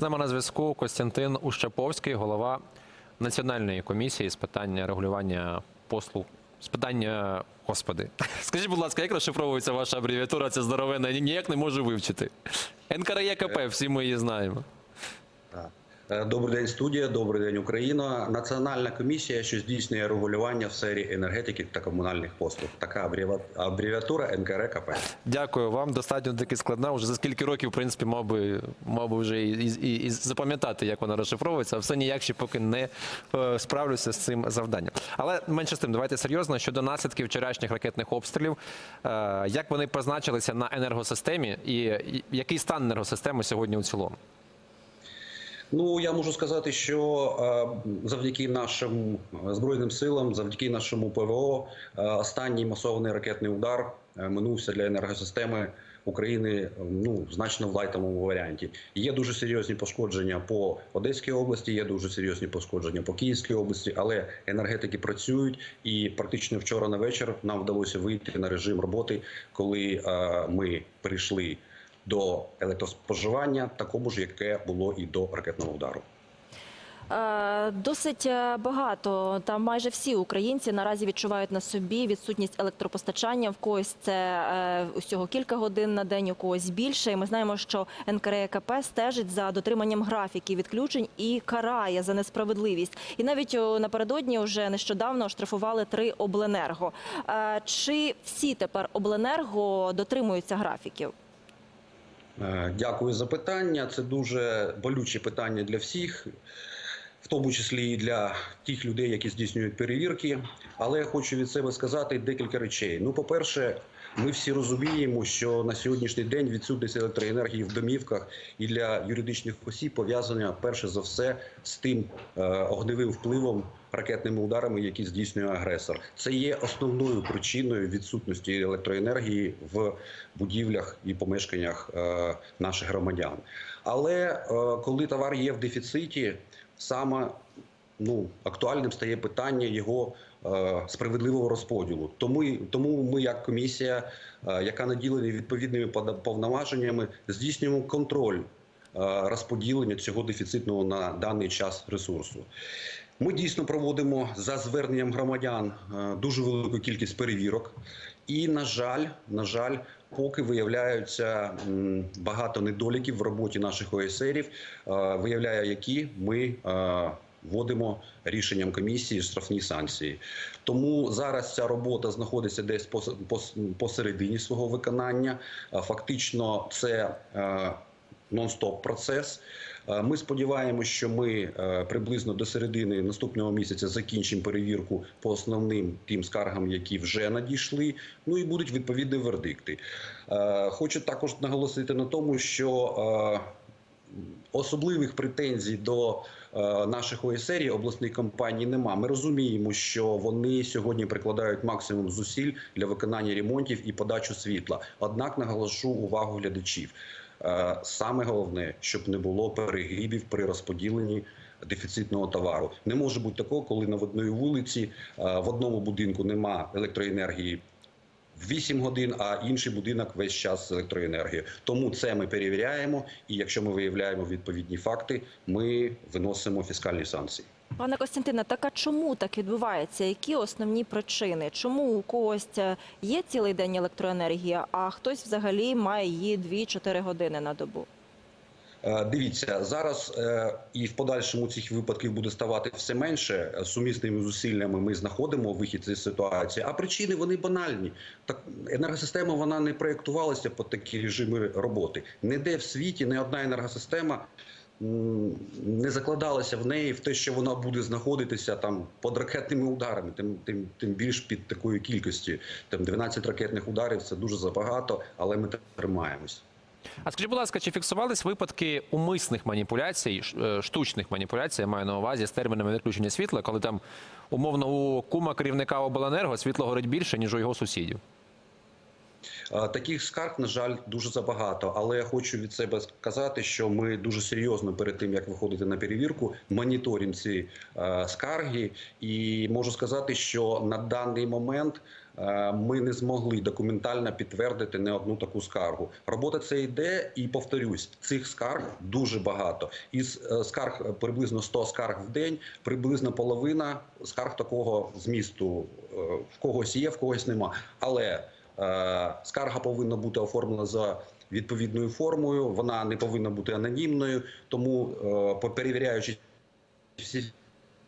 З нами на зв'язку Костянтин Ущаповський, голова Національної комісії з питання регулювання послуг. З питання, господи, скажіть, будь ласка, як розшифровується ваша абревіатура? Це здоровенна, ніяк не можу вивчити. НКРЄКП, всі ми її знаємо. Е, Добрий день, студія. Добрий день, Україна. Національна комісія, що здійснює регулювання в сфері енергетики та комунальних послуг. Така абревіа- абревіатура НКРКП. Дякую вам. Достатньо таки складна. Уже за скільки років, в принципі, мав би, мав би вже і, і, і запам'ятати, як вона розшифровується, все ніяк ще поки не е, справлюся з цим завданням. Але менше з тим, давайте серйозно щодо наслідків вчорашніх ракетних обстрілів. Е, як вони позначилися на енергосистемі, і який стан енергосистеми сьогодні у цілому? Ну я можу сказати, що е, завдяки нашим е, збройним силам, завдяки нашому ПВО, е, останній масований ракетний удар минувся для енергосистеми України ну значно в лайтовому варіанті. Є дуже серйозні пошкодження по Одеській області, є дуже серйозні пошкодження по Київській області, але енергетики працюють. І практично вчора на вечір нам вдалося вийти на режим роботи, коли ми прийшли до електроспоживання, такому ж, яке було і до ракетного удару. Е, Досить е, багато. Там майже всі українці наразі відчувають на собі відсутність електропостачання. В когось це е, усього кілька годин на день, у когось більше. І ми знаємо, що НКРЕКП стежить за дотриманням графіків відключень і карає за несправедливість. І навіть напередодні вже нещодавно оштрафували три обленерго. Чи всі тепер обленерго дотримуються графіків? Е, Дякую за питання. Це дуже болюче питання для всіх, в тому числі і для тих людей, які здійснюють перевірки. Але я хочу від себе сказати декілька речей. Ну, по-перше, ми всі розуміємо, що на сьогоднішній день відсутність електроенергії в домівках і для юридичних осіб пов'язана перше за все з тим е, огневим впливом. Ракетними ударами, які здійснює агресор, це є основною причиною відсутності електроенергії в будівлях і помешканнях е, наших громадян. Але е, коли товар є в дефіциті, саме ну актуальним стає питання його е, справедливого розподілу. Тому тому ми, як комісія, яка наділена відповідними повноваженнями, здійснюємо контроль розподілення цього дефіцитного на даний час ресурсу. Ми дійсно проводимо за зверненням громадян е, дуже велику кількість перевірок, і на жаль, на жаль, поки виявляються багато недоліків в роботі наших ОСРів, е, виявляє, які ми е, вводимо рішенням комісії штрафні санкції. Тому зараз ця робота знаходиться десь пос- пос- посередині свого виконання. Фактично, це нон-стоп процес. Е, Ми сподіваємося, що ми е, приблизно до середини наступного місяця закінчимо перевірку по основним тим скаргам, які вже надійшли. Ну і будуть відповідні вердикти. Е, Хочу також наголосити на тому, що особливих претензій до е, наших ОСР обласної компанії нема. Ми розуміємо, що вони сьогодні прикладають максимум зусиль для виконання ремонтів і подачу світла. Однак наголошу увагу глядачів. Е, Саме головне, щоб не було перегибів при розподіленні дефіцитного товару. Не може бути такого, коли на одній вулиці е, в одному будинку нема електроенергії. в 8 годин, а інший будинок весь час з електроенергією. Тому це ми перевіряємо, і якщо ми виявляємо відповідні факти, ми виносимо фіскальні санкції. Пане Костянтине, так а чому так відбувається? Які основні причини? Чому у когось е, є цілий день електроенергія, а хтось взагалі має її 2-4 години на добу? Е, Дивіться, зараз е, і в подальшому цих випадків буде ставати все менше. Сумісними зусиллями ми знаходимо вихід з ситуації. А причини вони банальні. Так енергосистема вона не проєктувалася під такі режими роботи. Ніде в світі не одна енергосистема не закладалася в неї в те, що вона буде знаходитися там під ракетними ударами, тим, тим, тим більш під такою кількістю. Там 12 ракетних ударів це дуже забагато, але ми тримаємось. А скажіть, будь ласка, чи фіксувались випадки умисних маніпуляцій, е, штучних маніпуляцій, я маю на увазі з термінами відключення світла, коли там умовно у кума керівника обленерго світло горить більше, ніж у його сусідів? Таких скарг, на жаль, дуже забагато. Але я хочу від себе сказати, що ми дуже серйозно перед тим, як виходити на перевірку, моніторимо ці скарги. І можу сказати, що на даний момент ми не змогли документально підтвердити не одну таку скаргу. Робота це йде, і повторюсь, цих скарг дуже багато. Із е, скарг е, приблизно 100 скарг в день, приблизно половина скарг такого змісту. Е, В когось є, в когось нема. Але Скарга повинна бути оформлена за відповідною формою. Вона не повинна бути анонімною. Тому, е, перевіряючи всі,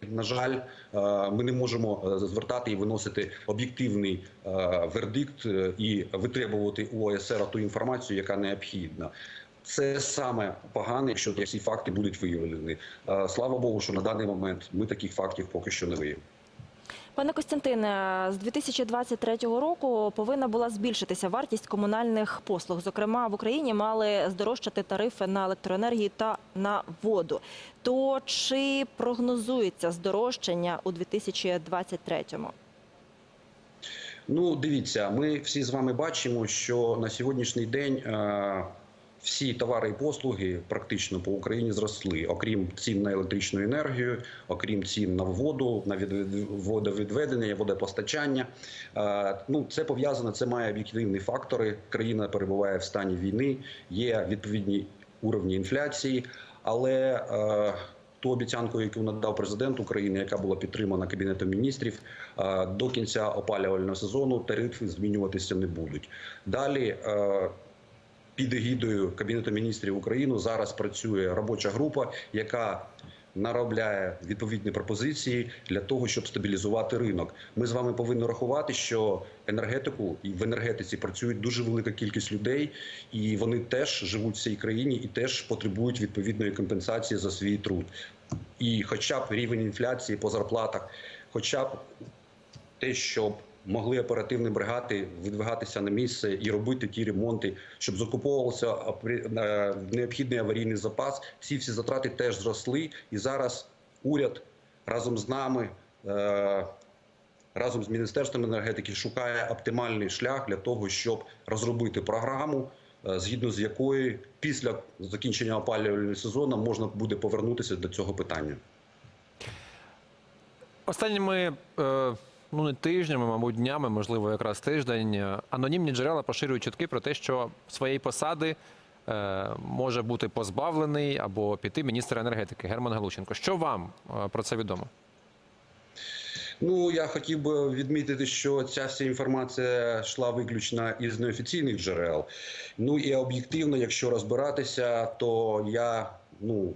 на жаль, е, ми не можемо е, звертати і виносити об'єктивний е, вердикт е, і витребувати у ОСР ту інформацію, яка необхідна. Це саме погане, якщо ці факти будуть виявлені. Е, Слава Богу, що на даний момент ми таких фактів поки що не виявили. Пане Костянтине, з 2023 року повинна була збільшитися вартість комунальних послуг. Зокрема, в Україні мали здорожчати тарифи на електроенергію та на воду. То чи прогнозується здорожчання у 2023-му? Ну, дивіться, ми всі з вами бачимо, що на сьогоднішній день е, всі товари і послуги практично по Україні зросли, окрім цін на електричну енергію, окрім цін на воду, на від- водовідведення, водопостачання. Е, ну, це пов'язано, це має об'єктивні фактори. Країна перебуває в стані війни, є відповідні уровні інфляції, але е, ту обіцянку, яку надав президент України, яка була підтримана кабінетом міністрів, е, до кінця опалювального сезону тарифи змінюватися не будуть. Далі. Під егідою Кабінету міністрів України зараз працює робоча група, яка наробляє відповідні пропозиції для того, щоб стабілізувати ринок. Ми з вами повинні рахувати, що енергетику і в енергетиці працюють дуже велика кількість людей, і вони теж живуть в цій країні і теж потребують відповідної компенсації за свій труд. І, хоча б рівень інфляції по зарплатах, хоча б те, щоб могли оперативні бригади видвигатися на місце і робити ті ремонти, щоб закуповувався е, необхідний аварійний запас. Всі всі затрати теж зросли, і зараз уряд разом з нами. е, Разом з міністерством енергетики шукає оптимальний шлях для того, щоб розробити програму, е, згідно з якою після закінчення опалювального сезону можна буде повернутися до цього питання. Останніми е, ну не тижнями, мабуть, днями, можливо, якраз тиждень, е, анонімні джерела поширюють чутки про те, що своєї посади е, може бути позбавлений або піти міністр енергетики Герман Галущенко. Що вам е, про це відомо? Ну я хотів би відмітити, що ця вся інформація йшла виключно із неофіційних джерел. Ну і об'єктивно, якщо розбиратися, то я ну.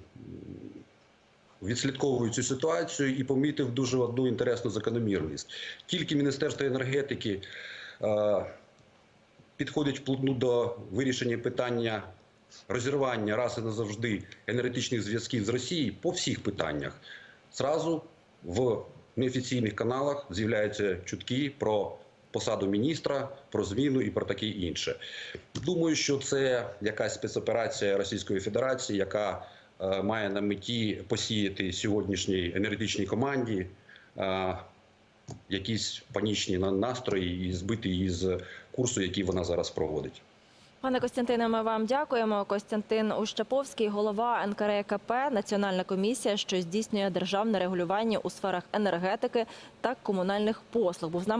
Відслідковую цю ситуацію і помітив дуже одну інтересну закономірність. Тільки Міністерство енергетики е, підходить вплотну до вирішення питання розірвання раз і назавжди енергетичних зв'язків з Росією по всіх питаннях. Зразу в неофіційних каналах з'являються чутки про посаду міністра, про зміну і про таке інше. Думаю, що це якась спецоперація Російської Федерації, яка має на меті посіяти сьогоднішній енергетичній команді е, якісь панічні на- настрої і збити її з курсу, який вона зараз проводить. Пане Костянтине, ми вам дякуємо. Костянтин Ущаповський, голова НКРЕКП, Національна комісія, що здійснює державне регулювання у сферах енергетики та комунальних послуг. Був з нами